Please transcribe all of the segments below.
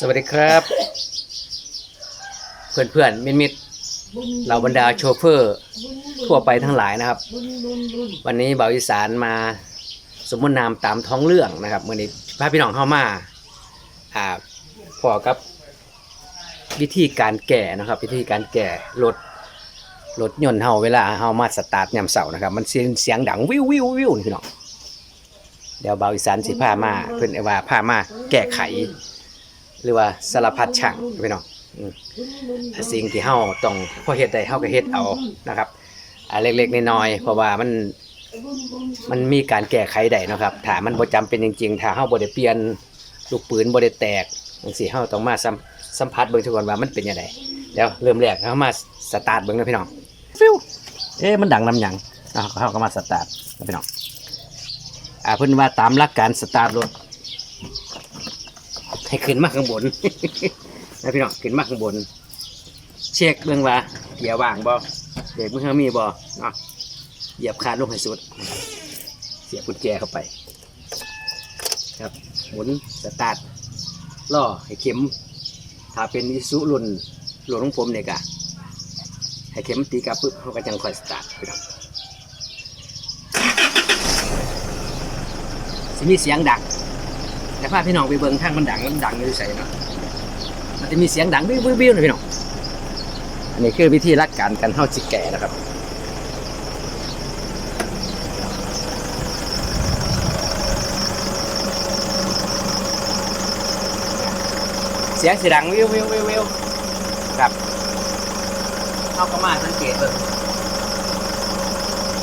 สวัสดีครับ เพื่อนเพื่อนๆมิตรมิตรๆเราบรรดาโชเฟอร์ ทั่วไปทั้งหลายนะครับ วันนี้เบาอีสานมาสมมตินามตามท้องเรื่องนะครับเมื่อนี้พาพี่น้องเข้ามาอ่าพอกับวิธีการแก่นะครับ วิธีการแก่รถรถยนต์เฮาเวลาเฮามาสตาร์ทยามเสาร์นะครับ มันเสียงเสียงดังวิววิววิวนี่พี่น้องเดี๋ยวเบาอีสานสิพามาเพิ่อนว่าพามาแก้ไข หรือว่าสารพัดช่างพี่น้องสิ่งที่เฮาต้องพอเฮ็ดได้เฮาก็เฮ็ดเอานะครับเล็กๆน้อยๆเพราะว่ามันมันมีการแก้ไขได้นะครับถ้ามันบ่จำเป็นจริงๆถ้าเฮาบ่ได้เปลี่ยนลูกปืนบ่ได้แตกจังซี่เฮาต้องมาสัมสัมผัสเบิ่งทุกคนว่ามันเป็นจังไดเดี๋ยวเริ่มแรกเฮามาสตาร์ทเบิ่งนะพี่น้องฟิวเอ๊ะมันดังนำหยังอะเฮาก็มาสตาร์ทนะพี่น้องอ่าเพิ่นว่าตามหลักการสตาร์ทรถ ให้ขึ้นมาข้างบนนะพี่น้องขึ้นมาข้างบน เช็คเรื่องว่าเหยียบว่างบ่เบรกมือเขามีบ่เนาะเหยียบคาดลงให้สุด เสียบกุญแจเข้าไป ครับหมุนสตาร์ทล่อให้เข็ม ถ้าเป็นอิสุรุ่นรุ่นของผมเนี่ยกะให้เข็มตีกลับปุ๊บเขาก็จังคอยสตาร์ทพี่น้องสิมีเสียงดัง แต่พาพี่น้องไปเบิ่งทางมันดังมันดังอยู่ใส่เนาะมันจะมีเสียงดังบิ้วบิ้วบิ้วนะพี่น้องอันนี้คือวิธีรักการกันเท่าจิแก่นะครับเสียงสีดังวิววิววิววิวครับเข้าก็มาสังเกตเบิ่ง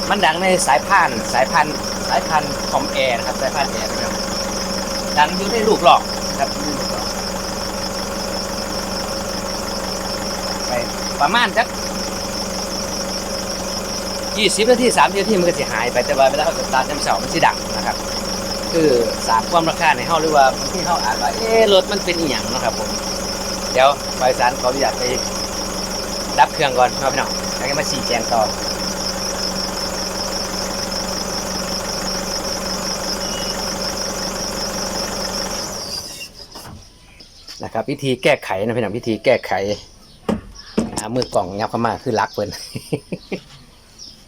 มันดังในสายพานสายพันสายพันคอมแอร์นะครับ สายพันแอร์ ดังอยู่ในลูกหลอกครับหลอไปประมาณสักยี่สิบนาทีสามสิบนาทีมันก็จะหายไปแต่ว่าเวลาเขาสตาร์ทน้ำเสามันจะดังนะครับ คือสามความราคาในห้องหรือว่าที่เขาอ่านว่าเอ๊ะรถมันเป็นอีหยังนะครับผมเดี๋ยวบริษัทขออนุญาตไปรับเครื่องก่อนครับพี่น้องแล้วก็มาชี้แจงต่อ นะครับวิธีแก้ไขนะพี่น้องวิธีแก้ไขมือกล่องยับเข้ามาคือลักเพิ่น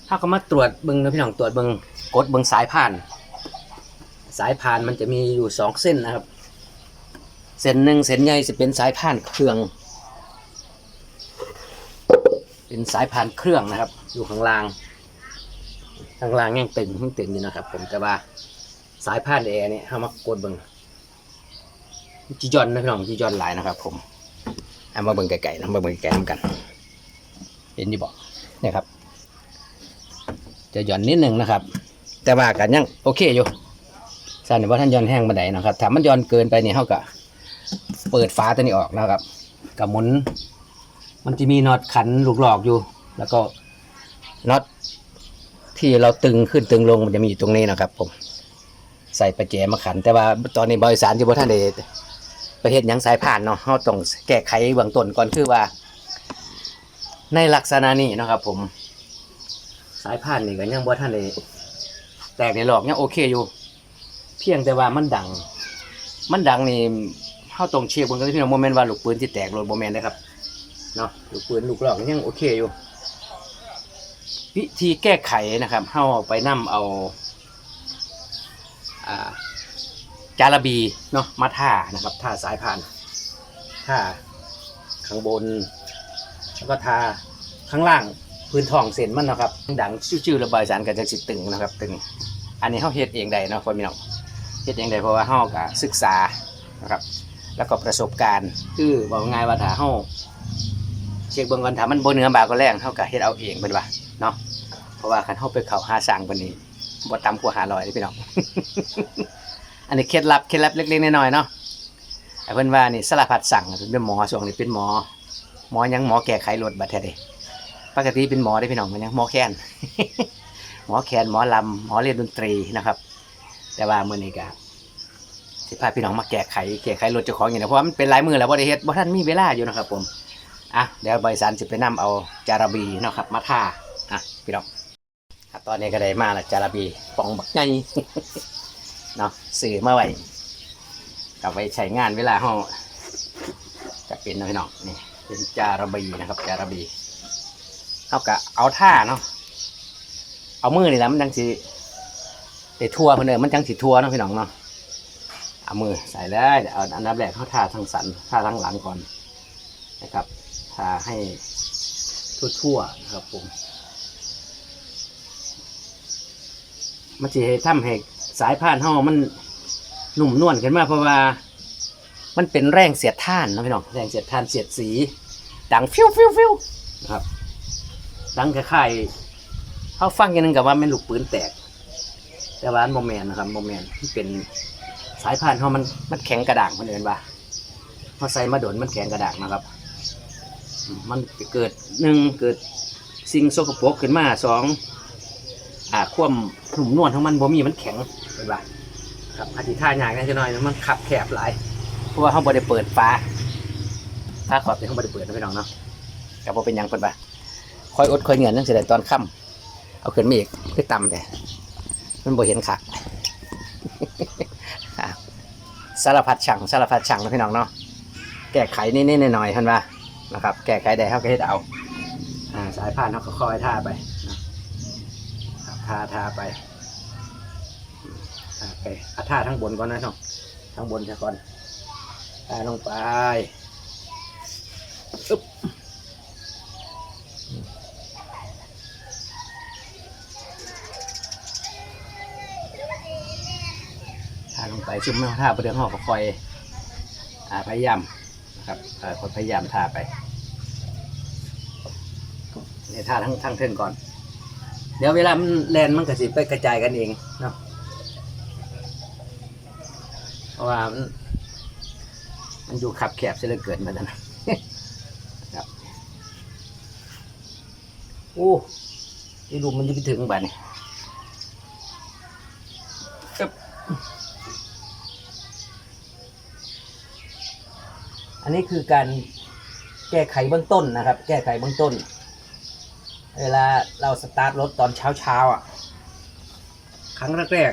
ถ้าก็มาตรวจเบิ้งนะพี่น้องตรวจเบิ้งกดเบิ้งสายพาน สายพานมันจะมีอยู่สองเส้นนะครับ เส้นหนึ่งเส้นใหญ่จะเป็นสายพานเครื่อง เป็นสายพานเครื่องนะครับ อยู่ข้างล่างข้างล่างยังต็มยังต็มอยู่นะครับ ผมแต่ว่าสายพานแอร์เนี่ยเอามากดเบิ้ง จีจอนนะพี่น้องจีจอนหลายนะครับผมเอามาเบิ่งไก่ๆนะมาเบิ่งไก่ๆนำกัน เห็นดีบอกเนี่ยครับ จะหย่อนนิดนึงนะครับ แต่ว่ากันยังโอเคอยู่สันว่าท่านหย่อนแห้งมาไดนนะครับถ้ามันหย่อนเกินไปเนี่ยเขาก็เปิดฝาตัวนี้ออกนะครับกับหมุน มันจะมีน็อตขันลูกหลอกอยู่ แล้วก็น็อตที่เราตึงขึ้นตึงลงมันจะมีอยู่ตรงนี้นะครับ ผม ใส่ประแจมาขัน แต่ว่าตอนนี้บริษัทที่บ่ท่านได้ ประเทศยังสายผ่านเนาะเราต้องแก้ไขเบื้องต้นก่อนคือว่า ในลักษณะนี้นะครับ ผม สายผ่านนี่ก็ยังบ่ท่านได้แตกในหลอกยังโอเคอยู่ เพียงแต่ว่ามันดัง มันดังนี่เฮาต้องเช็คเบิ่งกันพี่น้องโมเมนต์ว่าลูกปืนที่แตกโลดบ่แม่นนะครับเนาะลูกปืนลูกหลอกยังโอเคอยู่ วิธีแก้ไขนะครับเฮาไปนํเอา อ่า จาระบีเนาะมาท่านะครับท่าสายพานท่าข้างบน แล้วก็ท่าข้างล่างพื้นทองเส้นมันนะครับ ดังชื่อๆระบายสารกันจังสิตึงนะครับ ตึง อันนี้เขาเฮ็ดเองได้เนาะพ่อพี่น้องเฮ็ดเองได้เพราะว่าเฮาก็ศึกษานะครับ แล้วก็ประสบการณ์คือบอกง่ายว่าถ้าเฮาเช็คเบิ่งก่อนถามันบ่เนื้อบาก็แรงเฮาก็เฮ็ดเอาเองเป็นว่าเนาะเพราะว่าคันเฮาไปเข้าหาสร้างปานนี้บ่ต่ำกว่า500เด้พี่น้อง อันนี้เคล็ดลับเคล็ดลับเล็กๆน้อยๆเนาะไอ้เพิ่นว่านี่สารพัดสั่งเป็นหมอช่วงนี้เป็นหมอ หมอยังหมอแก้ไขรถบัดแท้เด้ปกติเป็นหมอได้พี่น้องมันยังหมอแคนหมอแคนหมอลำหมอเรียนดนตรีนะครับ แต่ว่ามื้อนี้ก็สิพาพี่น้องมาแก้ไขแก้ไขรถเจ้าของอย่างนี้เพราะมันเป็นหลายมือแล้วบ่ได้เฮ็ดบ่ทันมีเวลาอยู่นะครับ ผมอะเดี๋ยวบริษัทสิไปนํเอาจาระบีเนาะครับมาท่าอะพี่น้องตอนนี้ก็ได้มาล้วจาระบีปองบักใหญ่ เนาะสื่อมาไว้กลับไปใช้งานเวลาเฮาจะเป็นนะพี่น้องนี่เป็นจาระบีนะครับ จาระบีเท่ากับเอาท่าเนาะเอามือนี่แหละมันจังสิได้ทั่วเพิ่นเด้อมันจังสิทั่วเนาะพี่น้องเนาะเอามือใส่เลยเดี๋ยวเอาอันดับแรกเขาท่าทางสันท่าทางหลังก่อนนะครับท่าให้ทั่วๆนะครับผมมันจะทำให้ สายพานเฮามันหนุ่มนวลขึ้นมาเพราะว่า มันเป็นแรงเสียดท่านนะพี่น้องแรงเสียดท่านเสียดสี ดังฟิวฟิวฟิวนะครับ ดังคล้ายๆเขาฟังอย่างนึงกับว่าแม่นลูกปืนแตก แต่ว่าโมเมนนะครับโมเมนที่เป็นสายพานเขามันมันแข็งกระด่างมันเอินว่าเขาใส่มาโดนมันแข็งกระด่างนะครับ มันเกิดหนึ่งเกิดสิ่งโสกโปรกขึ้นมาสอง อ่าควมหนุ่มนวลของมันบ่มีมันแข็งเป็นว่าครับอธิท่าอย่างนี้จะหน่อยนะมันขับแคบหลายเพราะว่าเขาบ่ได้เปิดฟ้าฟ้าขอบเป็นเขาบ่ได้เปิดนะพี่น้องเนาะแต่พอเป็นหยังเปิดปะคอยอดคอยเหนื่อยนั่นเสียดายตอนค่ำเอาขึ้นมาอีกคือต่ำแต่มันบ่เห็นคักอะสารพัดช่างสารพัดช่างนะพี่น้องเนาะแก้ไขนิดๆหน่อยๆท่านว่านะครับ แก้ไขได้เขาก็เฮ็ดเอา อ่า สายพานเขาก็คอยท่าไป ทาทาไปทาไปเอาทาทั้งบนก่อนนะน้องข้งบนซะก่อนตาลงไปอึ๊บทาลงไปชุ่มไม่ท่าประเดี๋ยวหอกคอยพยายามนะครับคอยพยายามทาไปเนี่ยทาทั้งทั้งเท่นก่อน เดี๋ยวเวลามันแลนมันก็สิไปกระจายกันเองเนาะเพราะว่ามันมันอยู่ขับแคบเสียเหลือเกินมาแล้วนะครับโอ้ที่ดูมันจะไปถึงบ้านนี่อันนี้คือการแก้ไขเบื้องต้นนะครับ แก้ไขเบื้องต้น เวลาเราสตาร์ทรถตอนเช้าเช้าๆอะ ครั้งแรก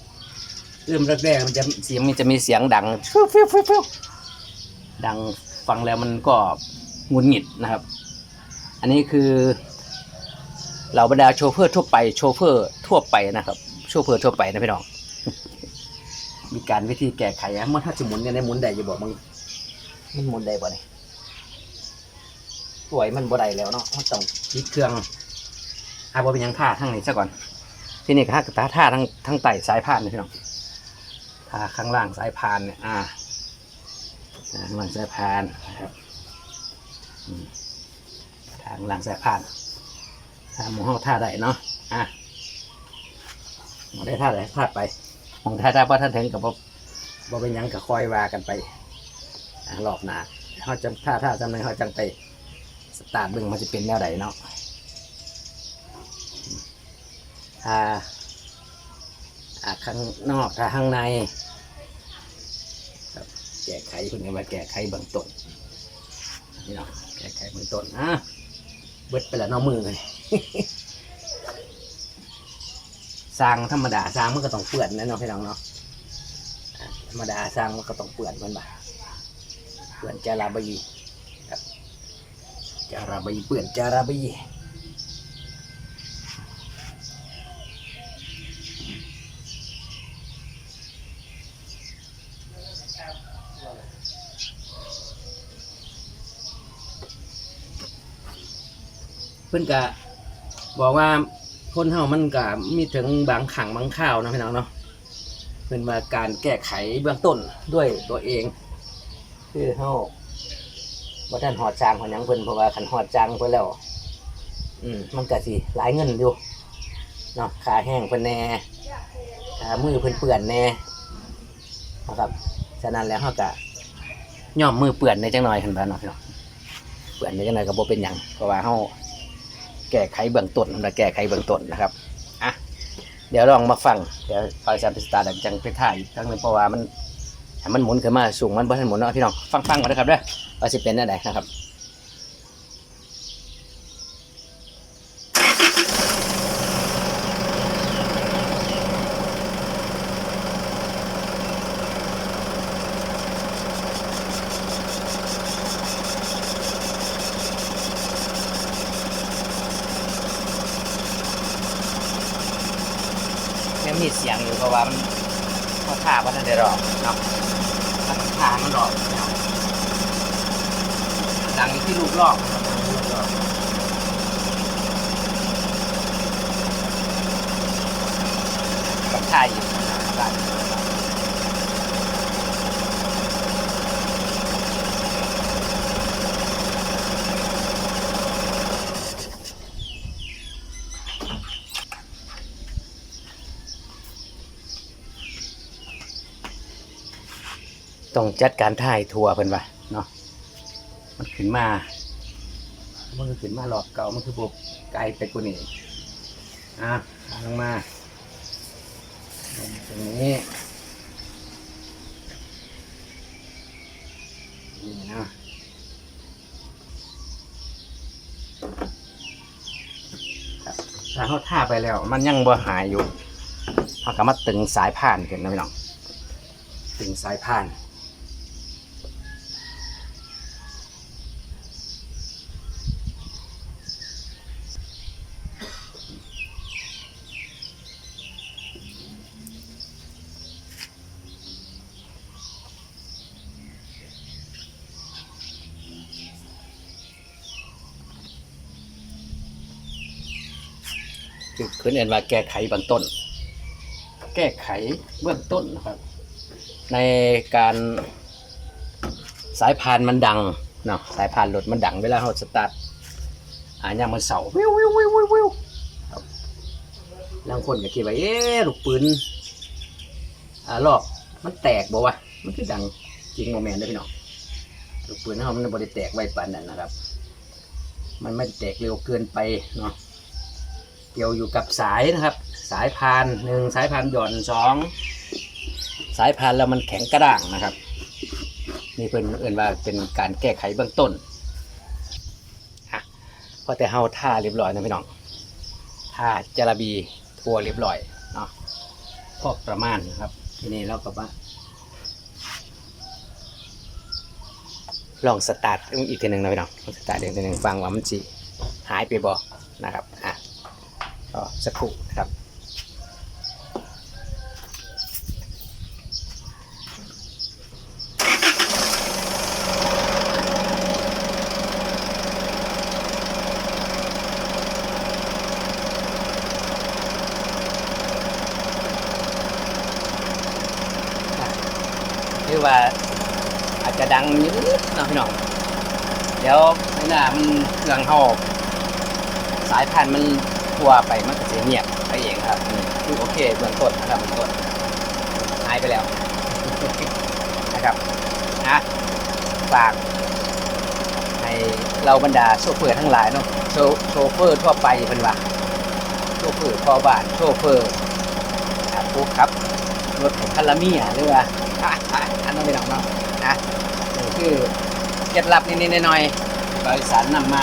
ๆเริ่มแรกๆมันจะเสียงมันจะมีเสียงดังฟิวฟิวฟิวฟิวดังฟังแล้วมันก็หงุนหงิดนะครับ อันนี้คือเราบรรดาโชเฟอร์ทั่วไปโชเฟอร์ทั่วไปนะครับโชเฟอร์ทั่วไปนะพี่น้อง มีการวิธีแก้ไขอะเมื่อถ้าจะหมุนเนี่ยในหมุนได้จะบอกมึงมันหมุนได้บ่เนี่ย สวยมันบ่ได้แล้วเนาะมันต้องคิดเครื่องอาบ่เป็นยังท่าทั้งนี้ซะก่อน ที่นี่ก็ท่าท่าท่าทั้งทั้งไต่สายพานนะพี่น้องท่าข้างล่างสายพานเนี่ยอ่าอ่าข้างล่างสายพานนะครับทางล่างสายพานท่าหมูห้องท่าใดเนาะอะหมได้ท่าใดท่าไปมองท่าท่าเพราะท่านถึงกับบ่บ่เป็นยังกับคอยว่ากันไปอ่ารอบหนาเขาจำท่าท่าจำเลยเขาจังไป สตาร์ทเบึงมันจะเป็นแนวใดเนาะถ้าอ่าข้างนอกถ้าข้างในครับแก้ไขคุณกันว่าแก้ไขเบื้องต้นนี่เนาะแก้ไขเบื้องต้นอะเบิดไปแล้วน้องมือเลยสร้างธรรมดาสร้างมันก็ต้องเปื่อนนะเนาะพี่น้องเนาะธรรมดาสร้างมันก็ต้องเปื่อนมันบ่าเปื่อนจาราบีครับ จาราบีเปื่อนจาราบีเพื่อนกะบอกว่าคนเฮามันกะมีถึงบางขังบางข้าวนะพี่น้องเนาะเป็นมาการแก้ไขเบื้องต้นด้วยตัวเอง คือเฮา บ่ทันหอดจางของยังเพิ่นเพราะว่าคันหอดจางเพิ่นแล้ว อืมมันก็สิหลายเงินอยู่เนาะขาแห้งเพิ่นแน่ขามือเพิ่นเปื่อนแน่นะครับฉะนั้นแล้วเฮาก็ย่อมมือเปื่อนในจังหน่อยเพิ่นว่าเนาะพี่น้องเปื่อนในจังหน่อยก็บ่เป็นหยังเพราะว่าเฮาแก้ไขเบื้องต้นนะแก้ไขเบื้องต้นนะครับอะเดี๋ยวลองมาฟังเดี๋ยวปล่อยซัมพิสตาร์ดังจังไปถ่ายครั้งหนึงเพราะว่ามัน ให้มันหมุนขึ้นมาสูงมันบ่ทันหมุนเนาะพี่น้องฟังๆก่อนนะครับเด้อว่าจะเป็นได้ไหนะครับยังมีเสียงอยู่เพราะว่ามันเพราะท่าว่าท่านได้รองเนาะามันรอกดังที่ลูกลอกนะครับลูกลอกกับชายอยู่ ต้องจัดการถ่ายทัวเพิ่นว่าเนาะมันขึ้นมา มันก็ขึ้นมารอบเก่ามันคือบุกไกลไปกว่านี้อะเอาลงมาตรงนี้นี่เนาะถ้าเขาท่าไปแล้ว มันยังบ่หายอยู่เขาก็มาตึงสายผ่านขึ้นนะพี่น้องตึงสายผ่าน คือคืนเอ็นว่าแก้ไขเบื้องต้น แก้ไขเบื้องต้นนะครับ ในการสายพานมันดังเนาะสายพานรถมันดังเวลาเราสตาร์ทอ่าอย่างมันเสาวิววิววิววิววิวครับางคนก็คิดว่าเอ๊ะลูกปืนอ่าลอกมันแตกบ่วะมันคือดังจริงโมเมนต์ได้พี่น้องลูกปืนเขามันบ่ได้แตกไวปานนั้นนะครับ มันไม่แตกเร็วเกินไปเนาะ เกี่ยวอยู่กับสายนะครับ สายพานหนึ่งสายพานหย่อนสองสายพานแล้วมันแข็งกระด้างนะครับนี่เป็นเอื่นว่าเป็นการแก้ไขเบื้องต้นอะพอแต่เฮาท่าเรียบร้อยนะพี่น้องท่าจระบีทัวเรียบร้อยเนาะพอประมาณนะครับ ทีนี้เราก็ว่าลองสตาร์ทอีกทีหนึ่งนะพี่น้องลองสตาร์ทอีกทีหนึ่งฟังว่ามันจีหายไปบ่นะครับอะ ก็สักครู่นะครับคือว่าอาจจะดังนิดๆเนาะพี่น้องเดี๋ยวในหน้ามันเครื่องเฮาสายพันธุ์มัน ทั่วไปมันก็จะเงียบไปเองครับนี่คือโอเคเบื้องต้นนะครับเบื้องต้นหายไปแล้วนะครับนะฝากให้เราบรรดาโชเฟอร์ทั้งหลายเนาะโชโชเฟอร์ทั่วไปเป็นว่าโชเฟอร์พอบ้านโชเฟอร์อ่าผู้ขับรถคารามียหรือว่าอันนั้นไม่ต้องเนาะนะนี่คือเคล็ดลับนิดๆหน่อยๆบริษัทนำมา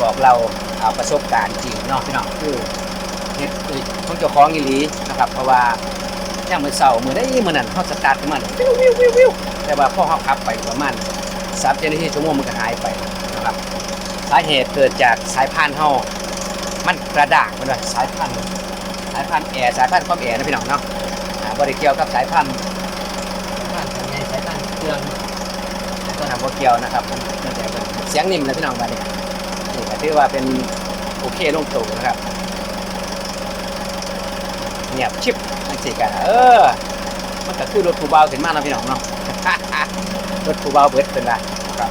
บอกเรา เอาประสบการณ์จริงเนาะพี่น้องคือเฮ็ดด้วยของเจ้าของอีหลีนะครับ เพราะว่าย่างมือเสาร์มือได้มือนั้นเขาสตาร์ทขึ้นวิววิววิววิวแต่ว่าพ่อเขาขับไปประมาณสามเจ็ดนาที่ชั่วโมงมันก็หายไปนะครับ สาเหตุเกิดจากสายพานเฮามันกระด้างมันว่าสายพันธุ์สายพันธุ์แอร์สายพันธุ์ความแอร์นะพี่น้องเนาะบริเกี่ยวกับสายพันธุ์สายพันธุ์ยังไงสายพันเครื่องก็นำบ่เกียวนะครับเสียงนิ่มนะพี่น้องบัดนี้นี่ก็ ถือว่าเป็นโอเคลงตัวนะครับเงียบชิบนั่นสิกันเออ มันก็คือรถผู้เบาขึ้นมาแล้วพี่น้องเนาะรถผู้เบาเบิดเป็นไรครับ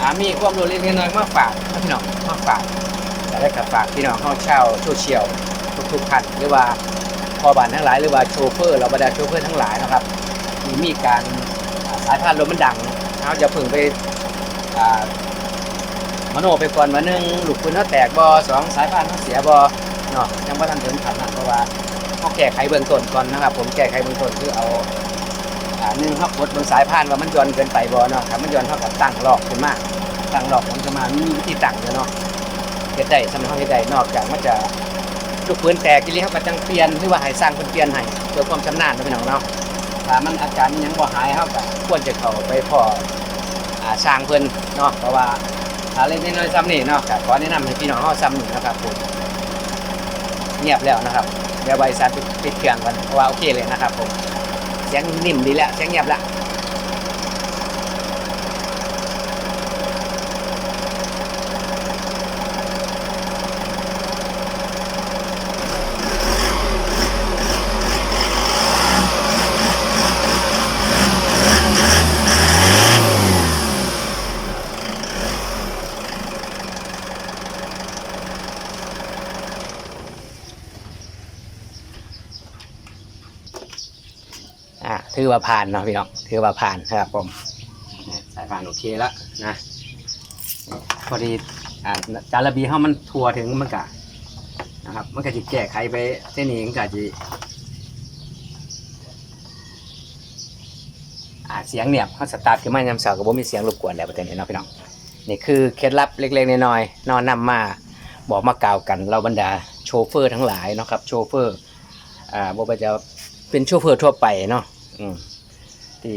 อามีความรู้เล็กน้อยมาฝากนะพี่น้องมาฝากแต่ได้กับฝากพี่น้องห้องเช่าโซเชียลทุกๆท่านหรือว่าพอบานทั้งหลายหรือว่าโชเฟอร์เราบรรดาโชเฟอร์ทั้งหลายนะครับมีมีการสายพานรถมันดังเราจะพึ่งไปอ่า มโนไปก่อนมาหนึ่งลูกปืนเขาแตกบอสองสายพานเขาเสียบอเนาะยังไม่ทันถึงขันนั้นเพราะว่าเขาแก้ไขเบื้องต้นก่อนนะครับ ผมแก้ไขเบื้องต้นคือเอาหนึ่งเขากดบนสายพานว่ามันย้อนเกินไปบอเนาะครับมันย้อนเท่ากับตั้งหลอกขึ้นมากตั้งหลอกมันจะมามีวิธีตั้งเนาะเฮ็ดได้สำหรับเขาเฮ็ดได้นอกจากมันจะลูกปืนแตกทีนี้เขาก็จังเปลี่ยนหรือว่าให้สร้างคนเปลี่ยนให้เพื่อความชำนาญนะพี่น้องเนาะถ้ามันอาการยังบ่หายเขาก็ควรจะเข้าไปพออ่าสร้างเพิ่นเนาะเพราะว่า หาเล่นน้อยซ้ำนี่เนาะขอแนะนำให้พี่น้องเขาซ้ำนี่นะครับผมเงียบแล้วนะครับเดี๋ยวบริษัทปิดปิดเครื่องก่อนว่าโอเคเลยนะครับผมเสียงนิ่มดีแล้วเสียงเงียบละ อะ ถือว่าผ่านเนาะพี่น้องถือว่าผ่านนะครับผมสายผ่านโอเคแล้วนะพอดีอ่าจาระบีเฮามันทัวถึงมันกะนะครับมันก็จะแก้ไขไปเส้นนี้มันก็จะอาเสียงเนี่ยเขาสตาร์ทขึ้นมายามเสาร์ก็บ่มีเสียงรบกวนแล้วประเด็นนี้เนาะพี่น้องนี่คือเคล็ดลับเล็กๆน้อยๆนอนนำมาบอกมากล่าวกันเราบรรดาโชเฟอร์ทั้งหลายเนาะครับโชเฟอร์อ่าบ่ว่าจะเป็นโชเฟอร์ทั่วไปเนาะ อืมที่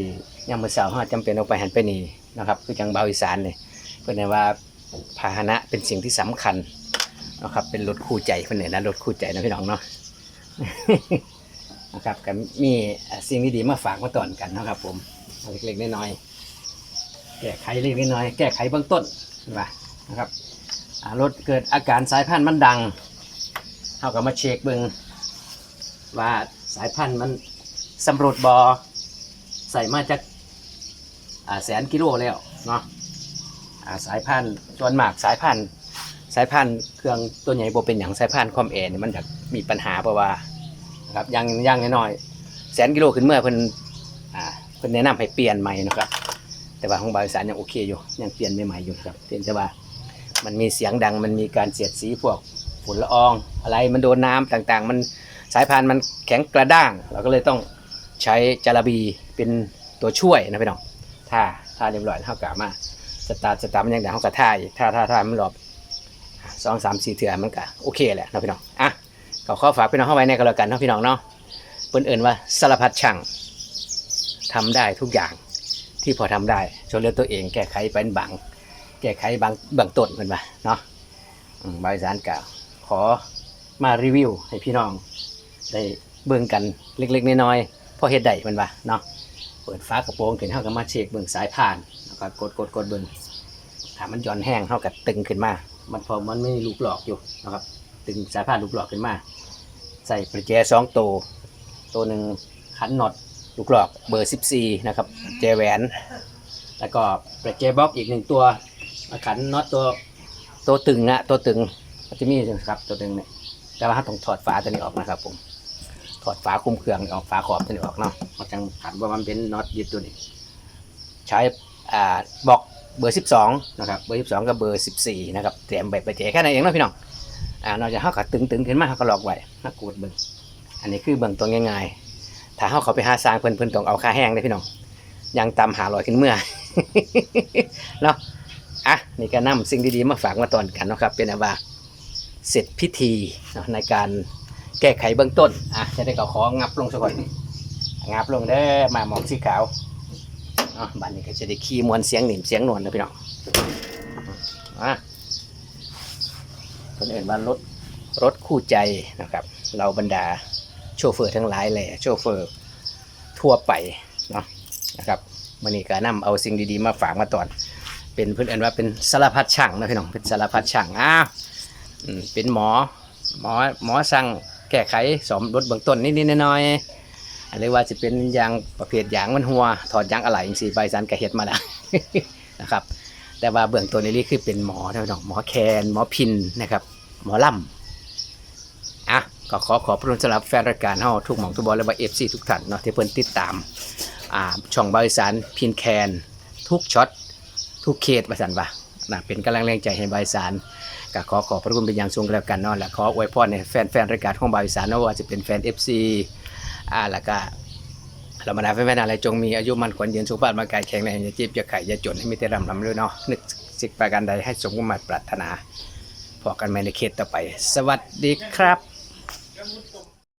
ยามมื้อเช้าเราจำเป็นต้องไปหันไปนี่นะครับคือจังเบาอีสานนี่เพิ่นให้ว่าพาหนะเป็นสิ่งที่สำคัญนะครับเป็นรถคู่ใจเพิ่นเนี่นะรถคู่ใจนะพี่น้องเนาะนะครับก็มีสิ่งดีๆมาฝากมาตอนกันนะครับ ผมเล็กๆน้อยๆแก้ไขเล็กๆน้อยๆแก้ไขเบื้องต้นใช่ปะนะครับรถเกิดอาการสายพันธุ์มันดังเราก็มาเช็คเบิ่งว่าสายพันธุ์มัน สำรวจบอใส่มาจากแสนกิโลแล้วเนาะสายพันธุ์ส่วนมากสายพันธุ์สายพันธุ์เครื่องตัวใหญ่โบเป็นอย่างสายพันธุ์คอมแอร์นี่มันจะมีปัญหาเพราะว่าครับยังยังน้อยแสนกิโลขึ้นเมื่อเพิ่นอ่าเพิ่นแนะนำให้เปลี่ยนใหม่นะครับแต่ว่าของบริษัทยังโอเคอยู่ยังเปลี่ยนใหม่ๆอยู่ครับเพียงแต่ว่ามันมีเสียงดังมันมีการเสียดสีพวกฝุ่นละออง อะไรมันโดนน้ำต่างๆ มันสายพันธุ์มันแข็งกระด้าง เราก็เลยต้อง ใช้จาระบีเป็นตัวช่วยนะพี่น้องถ้าถ้าเรียบร้อยเท่ากับมาสตาร์สตาร์มันยังไงเขาก็ท่าอีกถ้าถ้าถ้ามันรอบสองสามสี่เถื่อมันก็โอเคแหละนะพี่น้องอะก็ขอฝากพี่น้องเข้าไว้ในกันแล้วกันนะพี่น้องเนาะเปิ้นเอิ่นว่าสารพัดช่างทำได้ทุกอย่างที่พอทำได้ช่วยเหลือตัวเองแก้ไขเป็นบางแก้ไขบางบื้องต้นเพิ่นว่าเนาะบริษัทก็ขอมารีวิวให้พี่น้องได้เบิ่งกันเล็กๆน้อยๆ พอเฮ็ดได้มันว่าเนาะเปิดฟ้ากระโปรงขึ้นเฮาก็มาเช็คเบิ่งสายผ่านแล้วก็กดกดกดเบิ่งถ้ามันย่อนแห้งเฮาก็ตึงขึ้นมา มันพอมันไม่มีลูกหลอกอยู่นะครับ ตึงสายผ่านลูกหลอกขึ้นมา ใส่ประแจสองตัวตัวหนึ่งขันน็อตลูกหลอกเบอร์ 14 นะครับแจแหวน แล้วก็ประแจบล็อกอีกหนึ่งตัวมาขันน็อตตัวตัวตึงนะตัวตึงมันจะมีนะครับตัวตึงเนี่ยแต่ว่าเราต้องถอดฝาตัวนี้ออกนะครับผม อดฝาคุมเครื่องออกฝาขอบตัวนี้ออกเนาะมันจังขันว่ามันเป็นน็อตยึดตัวนี้ ใช้อ่าบล็อกเบอร์ 12 นะครับ เบอร์ 12 กับเบอร์ 14 นะครับเตรียมแบบไปเจแค่นั้นเองเนาะพี่น้อง อ่านอกจากเฮาก็ตึงตึงๆขึ้นมาเฮาก็ลอกไว้เฮากูดเบิ่งอันนี้คือเบิ่งตัวง่ายๆ ถ้าเฮาเขาไปหาสร้างเพิ่นเพิ่นต้องเอาค่าแห้งเด้พี่น้อง ยังตำหาลอยขึ้นเมื่อ เนาะ อะ นี่ก็นำสิ่งดีๆ มาฝากมาตอนกันนะครับ เป็นอันว่าเสร็จพิธีในการ แก้ไขเบื้องต้น อะจะได้ก็ของับลงสักคนงับลงเด้อมาหมอกสีขาวอะบัดนี้ก็จะได้ขี้มวนเสียงหนิมเสียงนวลนะพี่น้องอะคนอื่นว่ารถรถคู่ใจนะครับ เราบรรดาโชเฟอร์ทั้งหลายแหละโชเฟอร์ทั่วไปเนาะนะครับวันนี้ก็นำเอาสิ่งดีๆมาฝากมาตอน เป็นเพื่อนเอนว่าเป็นสารพัดช่างนะพี่น้องเป็นสารพัดช่างอ้าวอืมเป็นหมอหมอหมอสั่ง แก้ไขสมรถเบื้องต้นนิดๆหน้อยๆหรือว่าจะเป็นยางประเภทยางมันหัว ถอดยางอะไหล่อย่างสี่ใบสันกระเฮ็ดมาแล้วนะครับ แต่ว่าเบื้องต้นนี่คือเป็นหมอนะพี่น้องหมอแคนหมอพินนะครับ หมอล่ำอะก็ขอขอบพระคุณสำหรับแฟนรายการเฮาทุกหม่องทุกบอลและว่าเอฟซีทุกท่านเนาะที่เพิ่นติดตามอ่าช่องบริษัทพินแคน ทุกช็อตทุกเขตประสันว่า นะเป็นกำลังแรงใจให้บายสารก็ขอขอบพระคุณเป็นอย่างสูงแล้วกันเนาะและขออวยพรในแฟนๆรายการของบายสารนะว่าจะเป็นแฟน FC อ่าแล้วก็เรามาดาแฟนๆอะไรจงมีอายุมันขวัญเย็นสุขภาพมากายแข็งแรงอย่าเจ็บอย่าไข้อย่าจนให้มีแต่ร่ำรำด้วยเนาะนึกสิกประการใดให้สมความปรารถนาพอกันใหม่ในเคสต่อไป สวัสดีครับ